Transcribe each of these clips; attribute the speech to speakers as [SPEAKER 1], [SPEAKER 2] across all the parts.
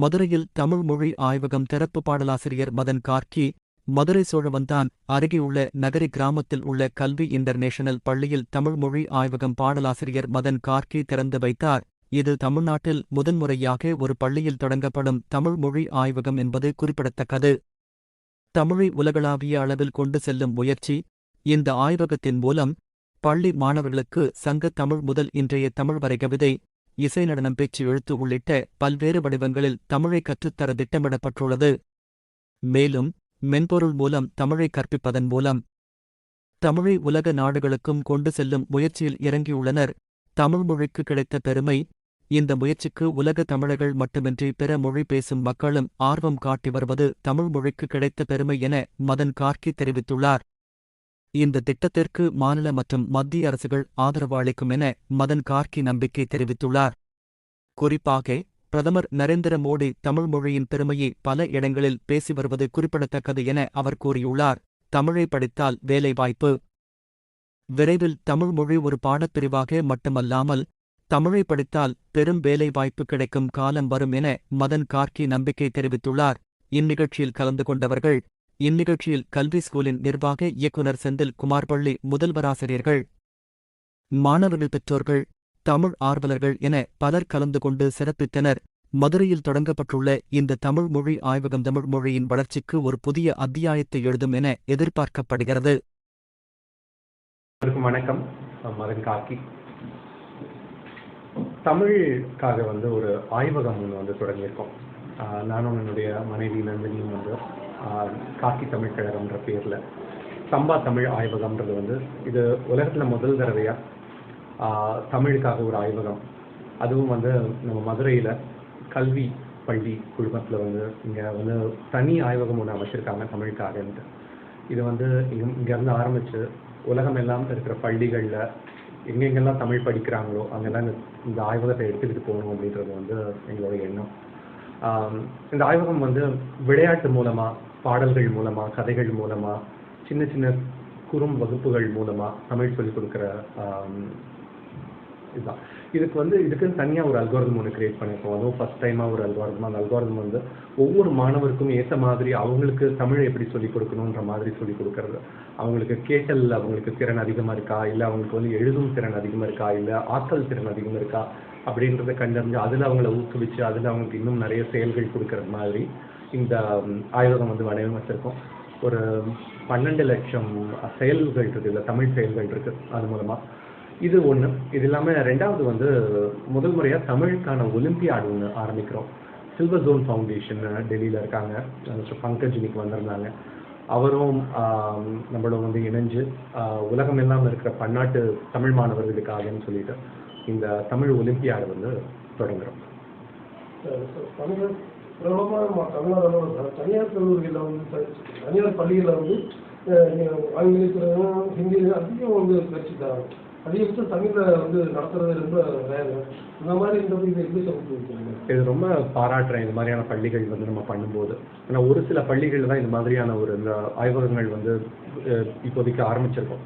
[SPEAKER 1] மதுரையில் தமிழ் மொழி ஆய்வகம் திறப்பு பாடலாசிரியர் மதன் கார்கி மதுரை சோழவந்தான் அருகேயுள்ள நகரி கிராமத்தில் உள்ள கல்வி இன்டர்நேஷனல் பள்ளியில் தமிழ் மொழி ஆய்வகம் பாடலாசிரியர் மதன் கார்கி திறந்து வைத்தார். இது தமிழ்நாட்டில் முதன்முறையாக ஒரு பள்ளியில் தொடங்கப்படும் தமிழ் மொழி ஆய்வகம் என்பது குறிப்பிடத்தக்கது. தமிழை உலகளாவிய அளவில் கொண்டு செல்லும் முயற்சி இந்த ஆய்வகத்தின் மூலம் பள்ளி மாணவர்களுக்கு சங்க தமிழ் முதல் இன்றைய தமிழ் வரை கவிதை இசை நடனம் பேச்சு எழுத்து உள்ளிட்ட பல்வேறு வடிவங்களில் தமிழை கற்றுத்தர திட்டமிடப்பட்டுள்ளது. மேலும் மென்பொருள் மூலம் தமிழை கற்பிப்பதன் மூலம் தமிழை உலக நாடுகளுக்கும் கொண்டு செல்லும் முயற்சியில் இறங்கியுள்ளனர். தமிழ் மொழிக்கு கிடைத்த பெருமை இந்த முயற்சிக்கு உலக தமிழர்கள் மட்டுமின்றி பிற மொழி பேசும் மக்களும் ஆர்வம் காட்டி வருவது தமிழ் மொழிக்கு கிடைத்த பெருமை என மதன் கார்கி தெரிவித்துள்ளார். இந்த திட்டத்திற்கு மாநில மற்றும் மத்திய அரசுகள் ஆதரவு அளிக்கும் என மதன் கார்கி நம்பிக்கை தெரிவித்துள்ளார். குறிப்பாக பிரதமர் நரேந்திர மோடி தமிழ் மொழியின் பெருமையை பல இடங்களில் பேசி வருவது குறிப்பிடத்தக்கது என அவர் கூறியுள்ளார். தமிழை படித்தால் வேலைவாய்ப்பு. விரைவில் தமிழ் மொழி ஒரு பாடப்பிரிவாக மட்டுமல்லாமல் தமிழை படித்தால் பெரும் வேலைவாய்ப்பு கிடைக்கும் காலம் வரும் என மதன் கார்கி நம்பிக்கை தெரிவித்துள்ளார். இந்நிகழ்ச்சியில் கலந்து கொண்டவர்கள் இந்நிகழ்ச்சியில் கல்வி ஸ்கூலின் நிர்வாக இயக்குநர் செந்தில் குமார்பள்ளி முதல்வராசிரியர்கள் மாணவர்கள் பெற்றோர்கள் தமிழ் ஆர்வலர்கள் என பலர் கலந்து கொண்டு சிறப்பித்தனர். மதுரையில் தொடங்கப்பட்டுள்ள இந்த தமிழ் மொழி ஆய்வகம் தமிழ் மொழியின் வளர்ச்சிக்கு ஒரு புதிய அத்தியாயத்தை எழுதும் என எதிர்பார்க்கப்படுகிறது.
[SPEAKER 2] வணக்கம். காக்கி. தமிழுக்காக வந்து ஒரு ஆய்வகம் ஒன்று வந்து தொடங்கியிருக்கோம். நானும் என்னுடைய மனைவி நந்தினியும் வந்து காக்கி தமிழ் கழகம்ன்ற பேரில் சம்பா தமிழ் ஆய்வகம்ன்றது வந்து இது உலகத்தில் முதல் தடவையாக தமிழுக்காக ஒரு ஆய்வகம். அதுவும் வந்து நம்ம மதுரையில் கல்வி பள்ளி குழுமத்தில் வந்து இங்கே வந்து தனி ஆய்வகம் ஒன்று அமைச்சிருக்காங்க தமிழுக்காகன்ட்டு. இது வந்து இங்கேருந்து ஆரம்பித்து உலகம் எல்லாம் இருக்கிற பள்ளிகளில் எங்கெங்கெல்லாம் தமிழ் படிக்கிறாங்களோ அங்கெல்லாம் இந்த ஆய்வகத்தை எடுத்துக்கிட்டு போகணும் அப்படின்றது வந்து எங்களோட எண்ணம். இந்த ஆய்வகம் வந்து விளையாட்டு மூலமாக பாடல்கள் மூலமாக கதைகள் மூலமாக சின்ன சின்ன குறும் வகுப்புகள் மூலமாக தமிழ் சொல்லிக் கொடுக்குற இதுதான். இதுக்கு வந்து இதுக்குன்னு தனியாக ஒரு அல்காரிதம் ஒன்று கிரியேட் பண்ணியிருக்கோம் அதுவும் ஃபஸ்ட் டைமாக ஒரு அல்காரிதம் அந்த அல்காரிதம் வந்து ஒவ்வொரு மாணவருக்கும் ஏற்ற மாதிரி அவங்களுக்கு தமிழை எப்படி சொல்லிக் கொடுக்கணுன்ற மாதிரி சொல்லிக் கொடுக்கறது. அவங்களுக்கு கேட்டல் அவங்களுக்கு திறன் அதிகமாக இருக்கா? இல்லை அவங்களுக்கு வந்து எழுதும் திறன் அதிகமாக இருக்கா? இல்லை ஆற்றல் திறன் அதிகமாக இருக்கா? அப்படின்றத கண்டறிஞ்சு அதில் அவங்கள ஊக்குவிச்சு அதில் அவங்களுக்கு இன்னும் நிறைய செயல்கள் கொடுக்குற மாதிரி இந்த ஆய்வகம் வந்து வடிவமைச்சிருக்கோம். ஒரு பன்னெண்டு லட்சம் செயல்கள் இருக்குது இல்லை தமிழ் செயல்கள் இருக்குது அது மூலமாக இது ஒன்று இது இல்லாமல் ரெண்டாவது வந்து முதல் முறையாக தமிழுக்கான ஒலிம்பியாட் ஒன்று ஆரம்பிக்கிறோம். சில்வர் ஜோன் ஃபவுண்டேஷன் டெல்லியில் இருக்காங்க. மிஸ்டர் பங்கஜ் இன்னைக்கு வந்திருந்தாங்க. அவரும் நம்மளும் வந்து இணைஞ்சு உலகம் இல்லாமல் இருக்கிற பன்னாட்டு தமிழ் மாணவர்களுக்காகன்னு சொல்லிட்டு இந்த தமிழ் ஒலிம்பியாடு வந்து தொடங்குறோம்.
[SPEAKER 3] தமிழ் பிரபலமாக தமிழ்நாடு தனியார் கல்லூரிகளில் வந்து தனியார் பள்ளிகளில் வந்து ஆங்கிலத்திலும் ஹிந்தியிலும் அதிகம் வந்து பயிற்சி தராங்க. அதிகபட்சம் தமிழில் வந்து நடத்துறது ரொம்ப ரேரு. இந்த மாதிரி இந்த இது எப்படி சமூக வைக்கிறாங்க
[SPEAKER 2] இது ரொம்ப பாராட்டுறேன் இது மாதிரியான பள்ளிகள் வந்து நம்ம பண்ணும்போது. ஏன்னா ஒரு சில பள்ளிகள் தான் இது மாதிரியான ஒரு இந்த ஆய்வகங்கள் வந்து இப்போதைக்கு ஆரம்பிச்சிருக்கோம்.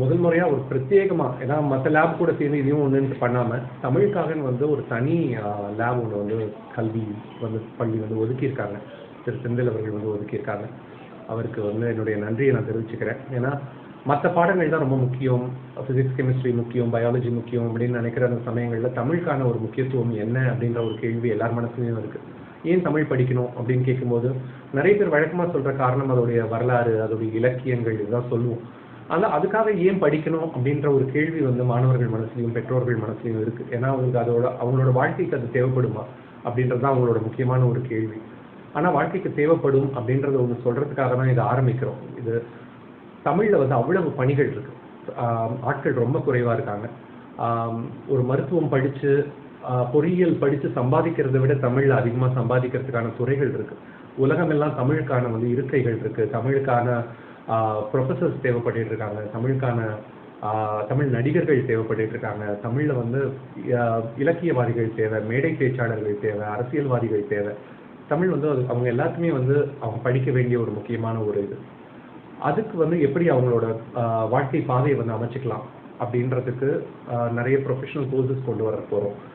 [SPEAKER 2] முதல் முறையாக ஒரு பிரத்யேகமாக ஏன்னா மற்ற லேப் கூட சேர்ந்து இதையும் ஒன்று பண்ணாமல் தமிழுக்காகன்னு வந்து ஒரு தனி லேப் ஒன்று வந்து கல்வி வந்து பள்ளி வந்து ஒதுக்கியிருக்காங்க. திரு செந்தில் அவர்கள் வந்து ஒதுக்கியிருக்காங்க. அவருக்கு வந்து என்னுடைய நன்றியை நான் தெரிவிச்சுக்கிறேன். ஏன்னா மற்ற பாடங்கள் தான் ரொம்ப முக்கியம். ஃபிசிக்ஸ் கெமிஸ்ட்ரி முக்கியம் பயாலஜி முக்கியம் அப்படின்னு நினைக்கிற அந்த சமயங்களில் தமிழுக்கான ஒரு முக்கியத்துவம் என்ன அப்படின்ற ஒரு கேள்வி எல்லார் மனசுலையும் இருக்குது ஏன் தமிழ் படிக்கணும் அப்படின்னு கேட்கும்போது நிறைய பேர் வழக்கமாக சொல்கிற காரணம் அதோடைய வரலாறு அதோடைய இலக்கியங்கள் இதுதான் சொல்லுவோம். ஆனால் அதுக்காக ஏன் படிக்கணும் அப்படின்ற ஒரு கேள்வி வந்து மாணவர்கள் மனசுலையும் பெற்றோர்கள் மனசுலையும் இருக்கு. ஏன்னா அவங்களுக்கு அதோட அவங்களோட வாழ்க்கைக்கு அது தேவைப்படுமா அப்படின்றது தான் அவங்களோட முக்கியமான ஒரு கேள்வி. ஆனால் வாழ்க்கைக்கு தேவைப்படும் அப்படின்றத ஒன்று சொல்றதுக்காக தான் இதை ஆரம்பிக்கிறோம். இது தமிழில் வந்து அவ்வளவு பணிகள் இருக்கு. ஆட்கள் ரொம்ப குறைவாக இருக்காங்க. ஒரு மருத்துவம் படித்து பொறியியல் படித்து சம்பாதிக்கிறதை விட தமிழில் அதிகமாக சம்பாதிக்கிறதுக்கான துறைகள் இருக்கு. உலகமெல்லாம் தமிழுக்கான வந்து இருக்கைகள் இருக்கு. தமிழுக்கான ப்ரொஃபசர்ஸ் தேவைப்பட்டு இருக்காங்க. தமிழுக்கான தமிழ் நடிகர்கள் தேவைப்பட்டு இருக்காங்க. தமிழ்ல வந்து இலக்கியவாதிகள் தேவை மேடை பேச்சாளர்கள் தேவை அரசியல்வாதிகள் தேவை. தமிழ் வந்து அது- அவங்க எல்லாத்துக்குமே வந்து அவங்க படிக்க வேண்டிய ஒரு முக்கியமான ஒரு இது. அதுக்கு வந்து எப்படி அவங்களோட வாழ்க்கை பாதையை வந்து அமைச்சிக்கலாம் அப்படின்றதுக்கு நிறைய ப்ரொஃபஷனல் கோர்சஸ் கொண்டு வர போகிறோம்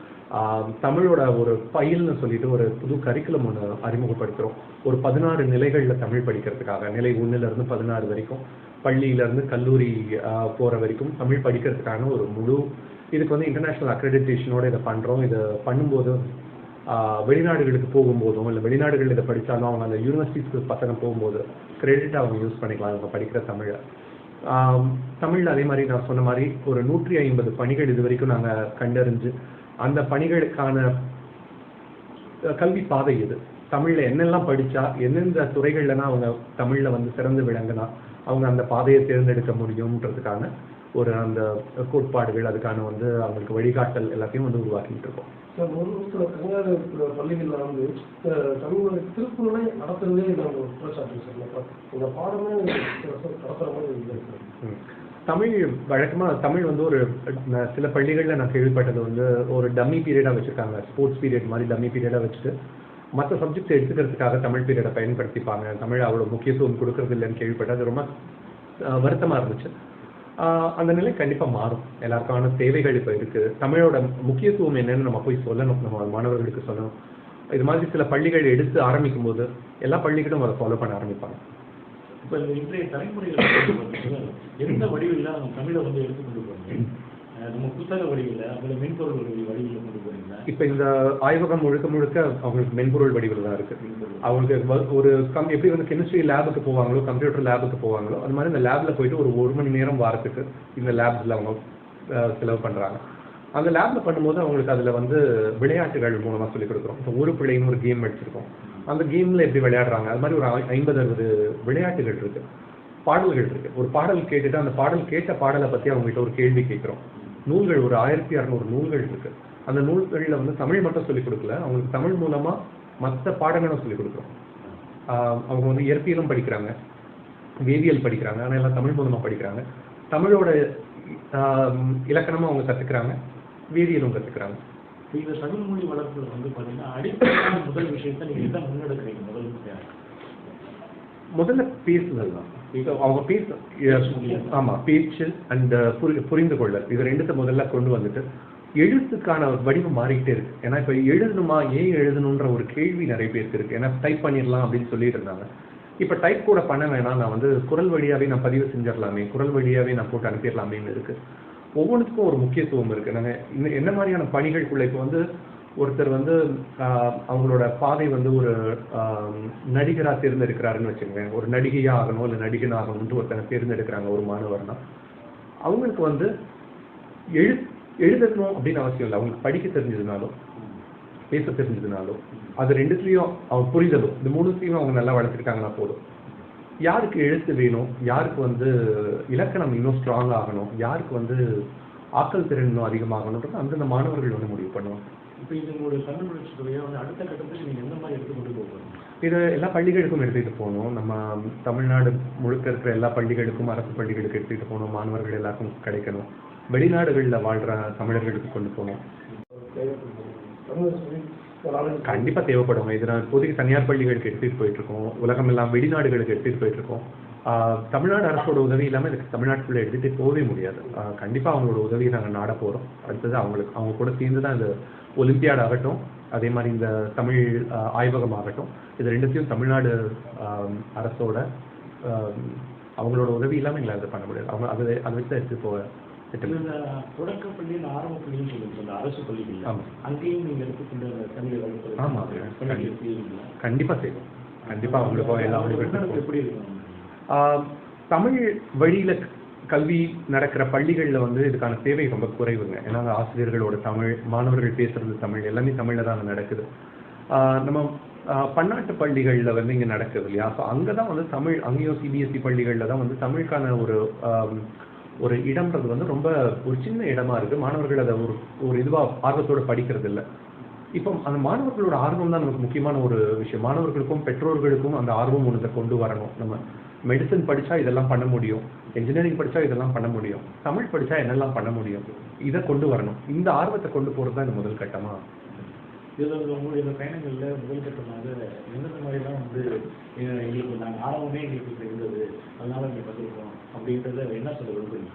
[SPEAKER 2] தமிழோட ஒரு ஃபைல்னு சொல்லிட்டு ஒரு புது கரிக்குலம் ஒன்று அறிமுகப்படுத்துகிறோம் ஒரு பதினாறு நிலைகளில் தமிழ் படிக்கிறதுக்காக நிலை ஒன்றுலேருந்து பதினாறு வரைக்கும் பள்ளியிலேருந்து கல்லூரி போகிற வரைக்கும் தமிழ் படிக்கிறதுக்கான ஒரு முழு இதுக்கு வந்து இன்டர்நேஷ்னல் அக்ரெடிட்டேஷனோட இதை பண்ணுறோம் இதை பண்ணும்போது வெளிநாடுகளுக்கு போகும்போதும் இல்லை வெளிநாடுகளில் இதை படித்தாலும் அவங்க அந்த யூனிவர்சிட்டிஸ்க்கு பசங்க போகும்போது கிரெடிட் அவங்க யூஸ் பண்ணிக்கலாம் அவங்க படிக்கிற தமிழை. தமிழில் அதே மாதிரி நான் சொன்ன மாதிரி ஒரு நூற்றி ஐம்பது பணிகள் இது வரைக்கும் நாங்கள் கண்டறிஞ்சு அந்த பணிகளுக்கான கல்வி பாதை இது. தமிழ்ல என்னெல்லாம் படிச்சா எந்தெந்த துறைகள்லனா அவங்க தமிழ்ல வந்து சிறந்து விளங்குனா அவங்க அந்த பாதையை தேர்ந்தெடுக்க முடியும்ன்றதுக்கான ஒரு அந்த கோட்பாடுகள் அதுக்கான வந்து அவங்களுக்கு வழிகாட்டல் எல்லாத்தையும் வந்து உருவாக்கிட்டு இருக்கோம்.
[SPEAKER 3] சார் ஒரு சில தனியார் பள்ளிகளில் வந்து தமிழ் திருக்குறளை நடத்துறதே நாங்கள் ஒரு குற்றச்சாட்டு சார். இந்த பாடமே நடத்துகிற மாதிரி
[SPEAKER 2] ம். தமிழ் வழக்கமாக தமிழ் வந்து ஒரு சில பள்ளிகளில் நான் கேள்விப்பட்டது வந்து ஒரு டம்மி பீரியடாக வச்சுருக்காங்க. ஸ்போர்ட்ஸ் பீரியட் மாதிரி டம்மி பீரியடாக வச்சுட்டு மற்ற சப்ஜெக்ட்ஸ் எடுத்துக்கிறதுக்காக தமிழ் பீரியடை பயன்படுத்திப்பாங்க. தமிழ் அவ்வளோ முக்கியத்துவம் கொடுக்கறது இல்லைன்னு கேள்விப்பட்டது அது ரொம்ப வருத்தமாக இருந்துச்சு. அந்த நிலை கண்டிப்பாக மாறும். எல்லாருக்கான தேவைகள் இப்போ இருக்குது தமிழோட முக்கியத்துவம் என்னன்னு நம்ம போய் சொல்லணும். நம்ம மாணவர்களுக்கு சொல்லணும். இது மாதிரி சில பள்ளிகள் எடுத்து ஆரம்பிக்கும் போது எல்லா பள்ளிகளும் அதை ஃபாலோ பண்ண ஆரம்பிப்பாங்க.
[SPEAKER 4] இப்ப இந்த இன்றைய பார்த்தீங்கன்னா, எந்த வடிவில் நம்ம தமிழை வந்து எடுத்து கொண்டு போறீங்க? அஹ் நம்ம புத்தக வடிவில் அதுல மென்பொருள் வடிவில் கொண்டு
[SPEAKER 2] இப்போ இந்த ஆய்வகம் முழுக்க முழுக்க அவங்களுக்கு மென்பொருள் வடிவில் தான் இருக்கு. அவங்களுக்கு ஒரு கம் எப்படி வந்து கெமிஸ்ட்ரி லேபுக்கு போவாங்களோ கம்ப்யூட்டர் லேபுக்கு போவாங்களோ அது மாதிரி இந்த லேப்ல போயிட்டு ஒரு ஒரு மணி நேரம் வாரத்துக்கு இந்த லேப்ஸ்ல அவங்க செலவு பண்றாங்க. அந்த லேப்ல பண்ணும்போது அவங்களுக்கு அதுல வந்து விளையாட்டுகள் மூலமா சொல்லி கொடுக்குறோம். இப்போ ஒரு பிள்ளைன்னு ஒரு கேம் வச்சிருக்கோம் அந்த கேமில் எப்படி விளையாடுறாங்க? அது மாதிரி ஒரு ஐ- ஐம்பது அறுபது விளையாட்டுகள் இருக்கு. பாடல்கள் இருக்கு. ஒரு பாடல் கேட்டுட்டு அந்த பாடல் கேட்ட பாடலை பற்றி அவங்ககிட்ட ஒரு கேள்வி கேட்குறோம். நூல்கள் ஒரு ஆயிரத்தி அறநூறு நூல்கள் இருக்கு. அந்த நூல்களில் வந்து தமிழ் மட்டும் சொல்லிக் கொடுக்கல. அவங்களுக்கு தமிழ் மூலமாக மற்ற பாடங்களும் சொல்லிக் கொடுக்குறோம். அவங்க வந்து இயற்பியலும் படிக்கிறாங்க. வேதியியல் படிக்கிறாங்க. ஆனால் எல்லாம் தமிழ் மூலமாக படிக்கிறாங்க. தமிழோட இலக்கணமும் அவங்க கற்றுக்கிறாங்க வேதியியலும்
[SPEAKER 4] கற்றுக்கிறாங்க இந்த தமிழ் மொழி வளர்ப்புல வந்து பாத்தீங்கன்னா அடிப்படையான முதல் விஷயத்தை நீங்க என்ன முன்னெடுக்கிறீங்க முதல் விஷயம்.
[SPEAKER 2] முதல்ல பேசுதல் தான். அவங்க பேச ஆமா பேச்சு அண்ட் புரி புரிந்து கொள்ளல். இது ரெண்டுத்த முதல்ல கொண்டு வந்துட்டு எழுத்துக்கான வடிவம் மாறிக்கிட்டே இருக்கு. ஏன்னா இப்போ எழுதணுமா ஏன் எழுதணுன்ற ஒரு கேள்வி நிறைய பேருக்கு இருக்கு. ஏன்னா டைப் பண்ணிடலாம் அப்படின்னு சொல்லிட்டு இருந்தாங்க. இப்போ டைப் கூட பண்ண வேணாம். நான் வந்து குரல் வழியாவே நான் பதிவு செஞ்சிடலாமே குரல் வழியாவே நான் போட்டு அனுப்பிடலாமேன்னு இருக்கு. ஒவ்வொன்றுத்துக்கும் ஒரு முக்கியத்துவம் இருக்கு. நாங்கள் இன்னும் என்ன மாதிரியான பணிகளுக்குள்ள இப்போ வந்து ஒருத்தர் வந்து அவங்களோட பாதை வந்து ஒரு நடிகராக தேர்ந்தெடுக்கிறாருன்னு வச்சுக்கோங்க. ஒரு நடிகையாக ஆகணும் இல்லை நடிகன் ஆகணும்னு ஒருத்தனை தேர்ந்தெடுக்கிறாங்க ஒரு மாணவர்னா. அவங்களுக்கு வந்து எழு எழுதணும் அப்படின்னு அவசியம் இல்லை. அவங்களுக்கு படிக்க தெரிஞ்சதுனாலும் பேச தெரிஞ்சதுனாலும் அது ரெண்டுத்துலேயும் அவங்க புரிதலும். இந்த மூணுத்தையும் அவங்க நல்லா வளர்த்துருக்காங்கன்னா போதும். யாருக்கு எழுத்து வேணும்? யாருக்கு வந்து இலக்கணம் இன்னும் ஸ்ட்ராங் ஆகணும்? யாருக்கு வந்து ஆக்கல் திறன் இன்னும் அதிகமாகணுன்றது அந்தந்த மாணவர்கள் வந்து முடிவு பண்ணுவாங்க.
[SPEAKER 4] இப்ப இது உங்களுடைய துறையை வந்து அடுத்த கட்டத்துக்கு நீங்க எந்த மாதிரி எடுத்து கொண்டு போக போறீங்க?
[SPEAKER 2] இது எல்லா பள்ளிகளுக்கும் எடுத்துகிட்டு போகணும். நம்ம தமிழ்நாடு முழுக்க இருக்கிற எல்லா பள்ளிகளுக்கும் அரசு பள்ளிகளுக்கு எடுத்துகிட்டு போகணும். மாணவர்கள் எல்லாருக்கும் கிடைக்கணும். வெளிநாடுகளில் வாழ்கிற தமிழர்களுக்கு கொண்டு போகணும்.
[SPEAKER 3] தமிழ்
[SPEAKER 2] கண்டிப்பா தேவைப்படுங்க இது நான் இப்போதைக்கு தனியார் பள்ளிகளுக்கு எடுத்துட்டு போயிட்டு இருக்கோம் உலகம் எல்லாம் வெளிநாடுகளுக்கு எடுத்துட்டு போயிட்டு இருக்கோம் தமிழ்நாடு அரசோட உதவி இல்லாம இதுக்கு தமிழ்நாட்டுக்குள்ள எடுத்துட்டு போகவே முடியாது. கண்டிப்பாக கண்டிப்பா அவங்களோட உதவியை நாங்க நாட போறோம். அடுத்தது அவங்களுக்கு அவங்க கூட சேர்ந்து தான் இந்த ஒலிம்பியாட் ஆகட்டும் அதே மாதிரி இந்த தமிழ் ஆய்வகம் ஆகட்டும் இது ரெண்டுத்தையும் தமிழ்நாடு அரசோட அவங்களோட உதவி இல்லாமல் எங்களால் இதை பண்ண முடியாது. அவங்க அதை அதை வச்சு தான் எடுத்துகிட்டு போக
[SPEAKER 4] தொடக்க பள்ளி இந்த ஆரம்ப சொல்லுங்க அரசு பள்ளிகள். அங்கேயும் நீங்க எடுத்துக்கொண்டு தமிழை வளர்ப்பது
[SPEAKER 2] ஆமா.
[SPEAKER 4] பள்ளிகள் செய்வீங்களா?
[SPEAKER 2] கண்டிப்பா செய்வோம் கண்டிப்பா அவங்களுக்கும் எல்லா
[SPEAKER 4] உங்களுக்கு
[SPEAKER 2] அவங்களுக்கும்
[SPEAKER 4] எப்படி இருக்கும்?
[SPEAKER 2] ஆஹ் தமிழ் வழியில கல்வி நடக்கிற பள்ளிகள்ல வந்து இதுக்கான தேவை ரொம்ப குறைவுங்க. ஏன்னா அங்க ஆசிரியர்களோட தமிழ் மாணவர்கள் பேசுறது தமிழ் எல்லாமே தமிழ்ல தான் அங்க நடக்குது. நம்ம பன்னாட்டு பள்ளிகள்ல வந்து இங்க நடக்குது இல்லையா? ஸோ அங்கதான் வந்து தமிழ் அங்கேயும் சிபிஎஸ்சி பள்ளிகள்ல தான் வந்து தமிழுக்கான ஒரு ஒரு இடம்ன்றது வந்து ரொம்ப ஒரு சின்ன இடமா இருக்கு. மாணவர்கள் அதை ஒரு ஒரு இதுவா ஆர்வத்தோட படிக்கிறது இல்லை இப்போ அந்த மாணவர்களோட ஆர்வம் தான் நமக்கு முக்கியமான ஒரு விஷயம். மாணவர்களுக்கும் பெற்றோர்களுக்கும் அந்த ஆர்வம் ஒன்றதை கொண்டு வரணும். நம்ம மெடிசன் படிச்சா இதெல்லாம் பண்ண முடியும். இன்ஜினியரிங் படிச்சா இதெல்லாம் பண்ண முடியும். தமிழ் படிச்சா என்னெல்லாம் பண்ண முடியும்? இதை கொண்டு வரணும். இந்த ஆர்வத்தை கொண்டு போறது தான் இந்த முதல் கட்டமா?
[SPEAKER 4] இதில் உங்களுடைய இந்த முதல் கட்டமாக எந்தெந்த மாதிரிலாம் வந்து எங்களுக்கு நாங்கள் ஆரம்பமே எங்களுக்கு இருந்தது. அதனால இங்கே கற்றுருக்கோம் அப்படின்றத என்ன சொல்ல விரும்புறீங்க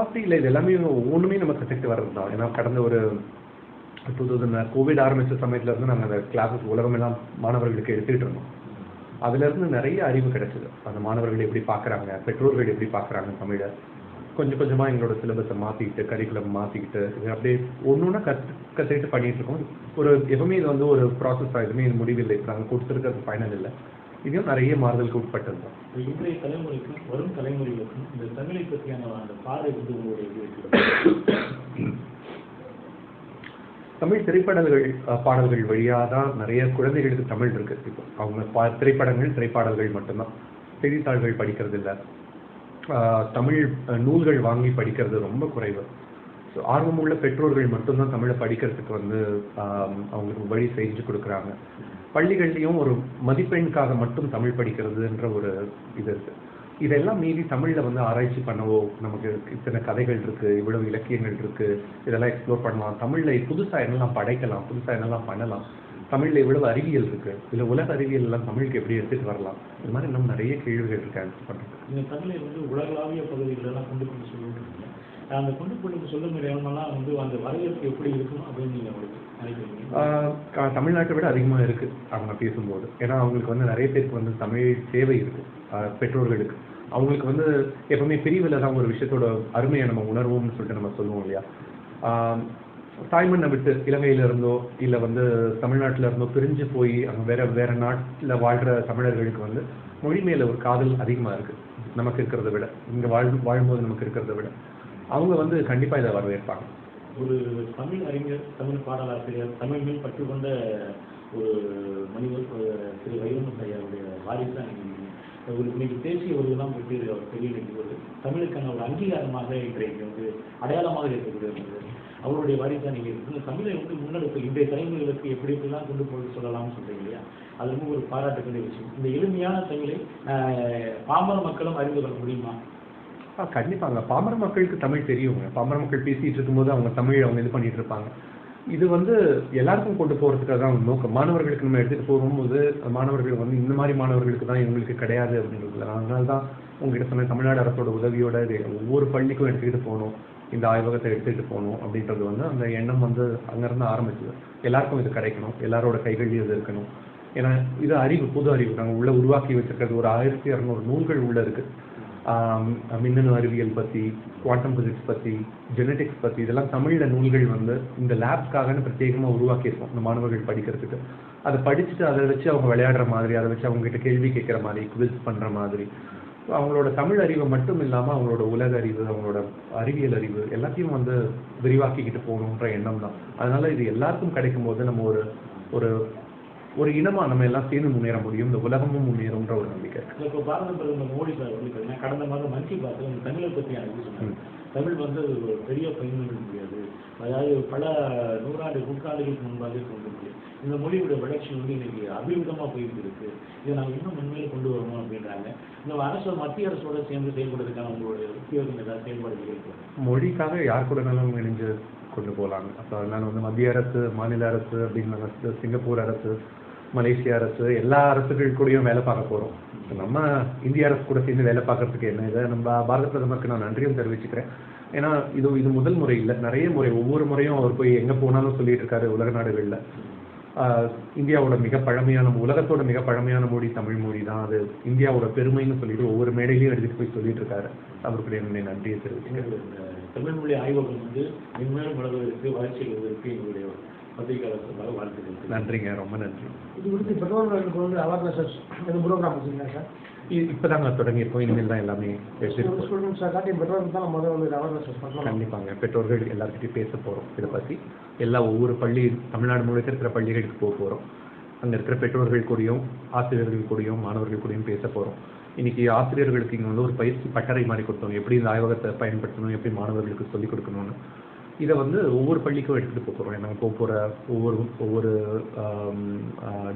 [SPEAKER 2] அப்படி இல்லை. இது எல்லாமே ஒவ்வொன்றுமே நம்ம கற்றுக்கிட்டு வர்றது தான். ஏன்னா கடந்த ஒரு டூ தௌசண்ட் கோவிட் ஆரம்பித்த சமயத்துல இருந்து நாங்கள் அந்த கிளாஸஸ் உலகமெல்லாம் மாணவர்களுக்கு எடுத்துக்கிட்டு இருந்தோம். அதுலேருந்து நிறைய அறிவு கிடைச்சிது. அந்த மாணவர்கள் எப்படி பார்க்கறாங்க? பெற்றோர்கள் எப்படி பார்க்கறாங்க தமிழை? கொஞ்சம் கொஞ்சமாக எங்களோட சிலபஸை மாற்றிக்கிட்டு கரிக்குலம் மாற்றிக்கிட்டு இது அப்படியே ஒன்று ஒன்றா கற்று கற்றுக்கிட்டு பண்ணிகிட்டு இருக்கோம். ஒரு எப்பவுமே இது வந்து ஒரு ப்ராசஸ் எதுவுமே இது முடிவில்லை. நாங்கள் கொடுத்துருக்கிறது ஃபைனல் இல்லை. இதையும் நிறைய மாறுதலுக்கு உட்பட்டது. தான்
[SPEAKER 4] இன்றைய தலைமுறைக்கும் வரும் தலைமுறைகளுக்கும் இந்த தமிழை பற்றியான அந்த பார்வை வந்து உங்களுடைய
[SPEAKER 2] தமிழ் திரைப்படங்கள் பாடல்கள் வழியாக தான் நிறைய குழந்தைகளுக்கு தமிழ் இருக்கு. இப்போ அவங்க பா திரைப்படங்கள் திரைப்பாடல்கள் மட்டும்தான். செய்தித்தாள்கள் படிக்கிறது இல்ல தமிழ் நூல்கள் வாங்கி படிக்கிறது ரொம்ப குறைவு. ஸோ ஆர்வமுள்ள பெற்றோர்கள் மட்டும்தான் தமிழை படிக்கிறதுக்கு வந்து அவங்களுக்கு வழி செஞ்சு கொடுக்குறாங்க. பள்ளிகள்லையும் ஒரு மதிப்பெண்காக மட்டும் தமிழ் படிக்கிறதுன்ற ஒரு இது இருக்கு. இதெல்லாம் மீறி தமிழில் வந்து ஆராய்ச்சி பண்ணவோ நமக்கு இத்தனை கதைகள் இருக்கு இவ்வளவு இலக்கியங்கள் இருக்கு இதெல்லாம் எக்ஸ்ப்ளோர் பண்ணலாம். தமிழில் புதுசாக என்னெல்லாம் படைக்கலாம் புதுசாக என்னெல்லாம் பண்ணலாம். தமிழில் இவ்வளவு அறிவியல் இருக்கு. இல்லை உலக அறிவியல் எல்லாம் தமிழுக்கு எப்படி எடுத்துட்டு வரலாம்? இது மாதிரி இன்னும் நிறைய கேள்விகள் இருக்கு ஆன்சர் பண்றது
[SPEAKER 4] இந்த தமிழை வந்து உலகளாவிய பகுதிகளெல்லாம் கொண்டு கொண்டு சொல்லிட்டு அந்த கொண்டு கொண்டு சொல்ல முடியாமலாம் வந்து அந்த வரவேற்பு எப்படி இருக்கும் அப்படின்னு நீங்க உங்களுக்கு நினைக்கிறீங்க?
[SPEAKER 2] தமிழ்நாட்டை விட அதிகமாக இருக்கு அவங்க பேசும்போது. ஏன்னா அவங்களுக்கு வந்து நிறைய பேருக்கு வந்து தமிழ் தேவை இருக்கு. பெற்றோர்களுக்கு. அவங்களுக்கு வந்து எப்பவுமே பிரிவில் தான் ஒரு விஷயத்தோட அருமையை நம்ம உணர்வோம்னு சொல்லிட்டு நம்ம சொல்லுவோம் இல்லையா? தாய்மண்ணை விட்டு இலங்கையில இருந்தோ இல்லை வந்து தமிழ்நாட்டில இருந்தோ பிரிஞ்சு போய் அங்கே வேற வேற நாட்டில் வாழ்ற தமிழர்களுக்கு வந்து மொழி மேல ஒரு காதல் அதிகமா இருக்கு. நமக்கு இருக்கிறத விட. இங்க வாழ் வாழும்போது நமக்கு இருக்கிறத விட. அவங்க வந்து கண்டிப்பாக இதை வரவேற்பாங்க.
[SPEAKER 4] ஒரு தமிழ் அறிஞர் தமிழ் பாடலாசிரியர் தமிழ் மேல் பற்று கொண்ட ஒரு மனிதர் திரு வைரமுத்து ஐயாவுடைய வாரிசாக நீங்கள் ஒரு இன்னைக்கு தேசிய விருதுலாம் பெற்று அவர் பெரிய நிற்கிறது தமிழுக்கான ஒரு அங்கீகாரமாக இன்றைக்கு வந்து அடையாளமாக இருக்கக்கூடிய அவருடைய வாரிசாக நீங்கள் இருக்கு. தமிழை வந்து முன்னெடுப்பு இன்றைய தலைமுறைகளுக்கு எப்படி எப்படிலாம் கொண்டு போய் சொல்லலாம்னு சொல்றீங்க இல்லையா? அது ரொம்ப ஒரு பாராட்டுக்குரிய விஷயம். இந்த எளிமையான தமிழை ஆஹ், பாமர மக்களும் அறிந்து கொள்ள முடியுமா?
[SPEAKER 2] ஆ கண்டிப்பாங்க. பாமர மக்களுக்கு தமிழ் தெரியுங்க. பாமர மக்கள் பேசிட்டு இருக்கும்போது அவங்க தமிழ் அவங்க இது பண்ணிட்டு இருப்பாங்க. இது வந்து எல்லாருக்கும் கொண்டு போகிறதுக்காக தான் அவங்க நோக்கம். மாணவர்களுக்கு நம்ம எடுத்துகிட்டு போகும்போது மாணவர்கள் வந்து இந்த மாதிரி மாணவர்களுக்கு தான் இவங்களுக்கு கிடையாது அப்படிங்கிறது அதனால தான் உங்ககிட்ட சொன்ன தமிழ்நாடு அரசோட உதவியோட இது ஒவ்வொரு பள்ளிக்கும் எடுத்துக்கிட்டு போகணும். இந்த ஆய்வகத்தை எடுத்துக்கிட்டு போகணும் அப்படின்றது வந்து அந்த எண்ணம் வந்து அங்கேருந்து ஆரம்பிச்சது. எல்லாருக்கும் இது கிடைக்கணும். எல்லாரோட கைகள்லையும் இது இருக்கணும். ஏன்னா இது அறிவு புது அறிவு. நாங்கள் உள்ளே உருவாக்கி வச்சிருக்கிறது ஒரு ஆயிரத்தி இரநூறு நூல்கள் உள்ளே இருக்குது மின்னணு அறிவியல் பற்றி குவாண்டம் பிசிக்ஸ் பற்றி ஜெனட்டிக்ஸ் பற்றி இதெல்லாம் தமிழில் நூல்கள் வந்து இந்த லேப்ஸ்க்காகனு பிரத்யேகமாக உருவாக்கியிருக்கோம் இந்த மாணவர்கள் படிக்கிறதுக்கு. அதை படிச்சுட்டு அதை வச்சு அவங்க விளையாடுற மாதிரி அதை வச்சு அவங்க கிட்ட கேள்வி கேட்குற மாதிரி குவிஸ் பண்ணுற மாதிரி. அவங்களோட தமிழ் அறிவு மட்டும் இல்லாமல் அவங்களோட உலக அறிவு அவங்களோட அறிவியல் அறிவு எல்லாத்தையும் வந்து விரிவாக்கிக்கிட்டு போகணுன்ற எண்ணம் தான். அதனால இது எல்லாருக்கும் கிடைக்கும் போது நம்ம ஒரு ஒரு ஒரு இனமா நம்ம எல்லாம் சேர்ந்து முன்னேற முடியும் இந்த உலகமும் முன்னேறும்ன்ற ஒரு நம்பிக்கை.
[SPEAKER 4] இப்போ பாரத பிரதமர் மோடி சார் வந்து பார்த்தீங்கன்னா கடந்த மாதம் மன் கி பாத்தில் இந்த தமிழை பற்றி எனக்கு சொன்னாங்க தமிழ் வந்து அது ஒரு பெரிய பயன்பட முடியாது. அதாவது பல நூறாண்டு நூற்றாண்டுகளுக்கு முன்பாக தோன்றியது இந்த மொழியோட வளர்ச்சி வந்து இன்னைக்கு அபிவிதமாக போயிட்டு இருக்கு. இதை நாங்கள் இன்னும் முன்மேல் கொண்டு வரணும் அப்படின்றாங்க. இந்த அரசு மத்திய அரசோட சேர்ந்து செயல்படுறதுக்கான உங்களுடைய உத்தியோகம் ஏதாவது செயல்பாடுகள் இருக்கு?
[SPEAKER 2] மொழிக்காக யார் கூடனாலும் இணைஞ்சு கொண்டு போகலாங்க அப்போ அதனால வந்து மத்திய அரசு மாநில அரசு அப்படின்னு சிங்கப்பூர் அரசு மலேசிய அரசு எல்லா அரசுகள் கூடயும் வேலை பார்க்க போகிறோம் நம்ம இந்திய அரசு கூட சேர்ந்து வேலை பார்க்கறதுக்கு என்ன? இதை நம்ம பாரத பிரதமருக்கு நான் நன்றியும் தெரிவிச்சுக்கிறேன். ஏன்னா இது இது முதல் முறை இல்லை. நிறைய முறை ஒவ்வொரு முறையும் அவர் போய் எங்கே போனாலும் சொல்லிட்டு இருக்காரு உலக நாடுகளில். இந்தியாவோட மிக பழமையான உலகத்தோட மிக பழமையான மொழி தமிழ் மொழி தான் அது. இந்தியாவோட பெருமைன்னு சொல்லிட்டு ஒவ்வொரு மேடையிலையும் எடுத்துட்டு போய் சொல்லிட்டு இருக்காரு. அவருக்கு என்னுடைய நன்றியை தெரிவிச்சுக்கிறேன்.
[SPEAKER 4] தமிழ் மொழி ஆய்வகம் வந்து மென்மேலும் வளர்வதற்கு வளர்ச்சி வருவதற்கு எங்களுடைய பத்திரிகையாளர் வாழ்த்துக்கள்.
[SPEAKER 2] நன்றிங்க ரொம்ப நன்றி.
[SPEAKER 3] இது குறித்து பெற்றோர்களுக்கு வந்து அவேர்னஸ் எதுவும் ப்ரோக்ராம் வச்சுருக்கீங்க சார்?
[SPEAKER 2] இ- இப்பதாங்க தொடங்கியிருக்கோம். இனிமேல் தான் எல்லாமே எடுத்துட்டு
[SPEAKER 3] ஸ்டூடெண்ட்ஸை காட்டி பெற்றோர்களுக்கு தான் முதல்ல வந்து அவேர்னஸ் பண்ணலாம்.
[SPEAKER 2] கண்டிப்பாங்க. பெற்றோர்கள் எல்லார்கிட்டயும் பேச போறோம். இதை பத்தி எல்லா ஒவ்வொரு பள்ளி தமிழ்நாடு முழுக்க இருக்கிற பள்ளிகளுக்கு போக போறோம். அங்க இருக்கிற பெற்றோர்கள் கூடயும் ஆசிரியர்கள் கூடயும் மாணவர்கள் கூடயும் பேச போறோம். இன்னைக்கு ஆசிரியர்களுக்கு இங்க வந்து ஒரு பயிற்சி பட்டறை மாதிரி கொடுத்தோம். எப்படி இந்த ஆய்வகத்தை பயன்படுத்தணும்? எப்படி மாணவர்களுக்கு சொல்லிக் கொடுக்கணும்னு. இதை வந்து ஒவ்வொரு பள்ளிக்கும் எடுத்துட்டு போக போறோம் நாங்கள் போக போற ஒவ்வொரு ஒவ்வொரு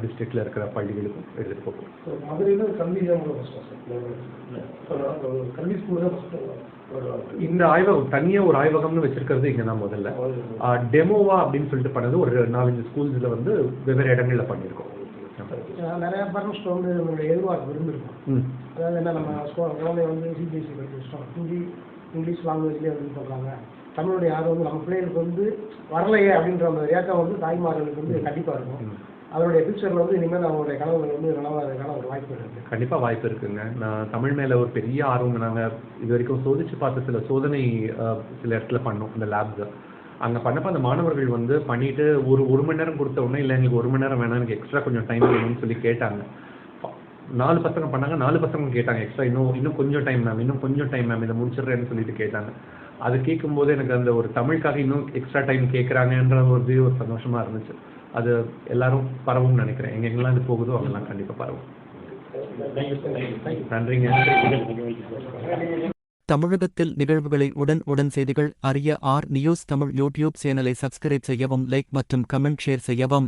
[SPEAKER 2] டிஸ்ட்ரிக்ட்ல இருக்கிற பள்ளிகளுக்கும் எடுத்துட்டு போக போறோம்.
[SPEAKER 3] மதுரையில் கல்வி கல்வி ஸ்கூல் தான் ஃபஸ்ட்டு
[SPEAKER 2] இந்த ஆய்வகம் தனியா ஒரு ஆய்வகம்னு வச்சிருக்கிறது இங்க தான் முதல்ல. டெமோவா அப்படின்னு சொல்லிட்டு பண்ணது ஒரு நாலஞ்சு ஸ்கூல்ஸ்ல வந்து வெவ்வேறு இடங்கள்ல பண்ணியிருக்கோம்.
[SPEAKER 3] நிறைய பேரண்ட்ஸ் வந்து நம்மளுடைய எதிர்பார்ப்பு விரும்பிருக்கோம்
[SPEAKER 2] ம்.
[SPEAKER 3] அதாவது என்ன நம்ம குழந்தை வந்து சிபிஎஸ்சி வச்சிட்டோம். ஹிந்தி இங்கிலீஷ் லாங்குவேஜ்லேயே வந்து சொல்கிறாங்க
[SPEAKER 5] தமிழுடைய ஆர்வம் நம்ம பிள்ளைகளுக்கு வந்து வரலையே அப்படின்ற அந்த ஏக்கம் வந்து தாய்மார்களுக்கு வந்து கண்டிப்பாக இருக்கும்.
[SPEAKER 2] ம்.
[SPEAKER 5] அதனுடைய ஃபியூச்சரில் வந்து இனிமேல் அவங்களுடைய கனவுகள் வந்து நனவாதற்கான ஒரு வாய்ப்பு இருக்குது
[SPEAKER 2] கண்டிப்பா வாய்ப்பு இருக்குங்க. நான் தமிழ் மேல ஒரு பெரிய ஆர்வம் நாங்க இது வரைக்கும் சோதிச்சு பார்த்த சில சோதனை சில இடத்துல பண்ணோம் இந்த லேப்ஸ் அங்க பண்ணப்ப அந்த மாணவர்கள் வந்து பண்ணிட்டு ஒரு ஒரு மணி நேரம் கொடுத்த உடனே இல்லை எங்களுக்கு ஒரு மணி நேரம் வேணாம் எனக்கு எக்ஸ்ட்ரா கொஞ்சம் டைம் வேணும்னு சொல்லி கேட்டாங்க. நாலு பசங்க பண்ணாங்க நாலு பசங்க கேட்டாங்க எக்ஸ்ட்ரா இன்னும் இன்னும் கொஞ்சம் டைம் மேம் இன்னும் கொஞ்சம் டைம் மேம் இதை முடிச்சிடுறேன்னு சொல்லிட்டு கேட்டாங்க. அது கேட்கும்போது எனக்கு அந்த ஒரு தமிழுக்காக இன்னும் எக்ஸ்ட்ரா டைம் கேட்குறாங்கன்ற ஒரு இது ஒரு சந்தோஷமா இருந்துச்சு. அது எல்லாரும் பரவும்னு நினைக்கிறேன். எங்க எங்கெல்லாம் இது போகுதோ அங்கெல்லாம் கண்டிப்பா பரவும். நன்றிங்க.
[SPEAKER 1] தமிழகத்தில் நிகழ்வுகளை உடன் உடன் செய்திகள் அறிய ஆர் நியூஸ் தமிழ் யூடியூப் சேனலை சப்ஸ்கிரைப் செய்யவும் லைக் மற்றும் கமெண்ட் ஷேர் செய்யவும்.